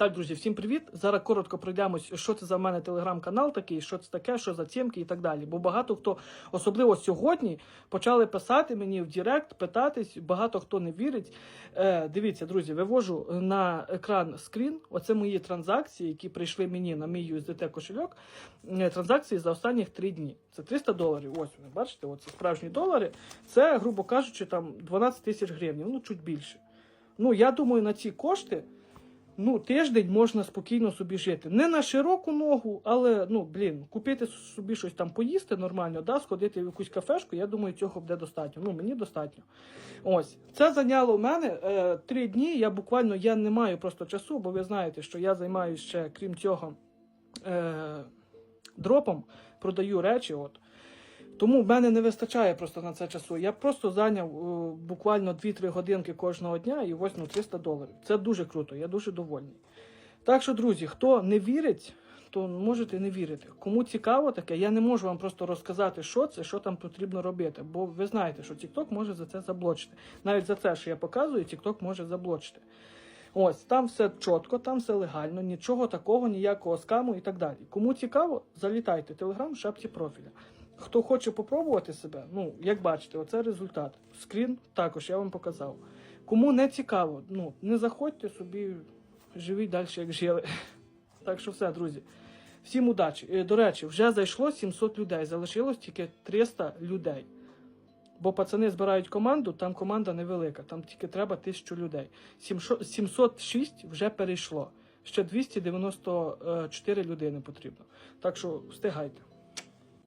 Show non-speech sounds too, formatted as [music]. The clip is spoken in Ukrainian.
Так, друзі, всім привіт. Зараз коротко пройдемось, що це за мене телеграм-канал такий, що це таке, що за тємки і так далі. Бо багато хто, особливо сьогодні, почали писати мені в Директ, питатись, багато хто не вірить. Е, дивіться, друзі, вивожу на екран скрін. Оце мої транзакції, які прийшли мені на мій USDT кошельок. Е, Транзакції за останніх три дні. Це 300 доларів. Ось вони, бачите, оце справжні долари. Це, грубо кажучи, там 12 тисяч гривень, ну чуть більше. Ну, я думаю, на ці кошти ну, тиждень можна спокійно собі жити. Не на широку ногу, але ну, блін, купити собі щось там поїсти нормально, да, сходити в якусь кафешку, я думаю, цього буде достатньо. Ну, мені достатньо. Ось. Це зайняло в мене е, три дні. Я буквально я не маю просто часу, бо ви знаєте, що я займаюся ще, крім цього, е, дропом, продаю речі. От. Тому в мене не вистачає просто на це часу. Я просто зайняв е, буквально 2-3 годинки кожного дня і ось ну 300 доларів. Це дуже круто, я дуже довольний. Так що, друзі, хто не вірить, то можете не вірити. Кому цікаво таке, я не можу вам просто розказати, що це, що там потрібно робити. Бо ви знаєте, що TikTok може за це заблочити. Навіть за це, що я показую, TikTok може заблочити. Ось там все чітко, там все легально, нічого такого, ніякого скаму і так далі. Кому цікаво, залітайте. Телеграм в шапці профіля. Хто хоче попробувати себе, ну як бачите, оце результат. Скрін також я вам показав. Кому не цікаво, ну не заходьте собі, живіть далі, як жили. [laughs] Так що все, друзі. Всім удачі. Е, До речі, вже зайшло 700 людей, залишилось тільки 300 людей. Бо пацани збирають команду, там команда невелика, там тільки треба 1000 людей. 706 вже перейшло. Ще 294 людини потрібно. Так що встигайте.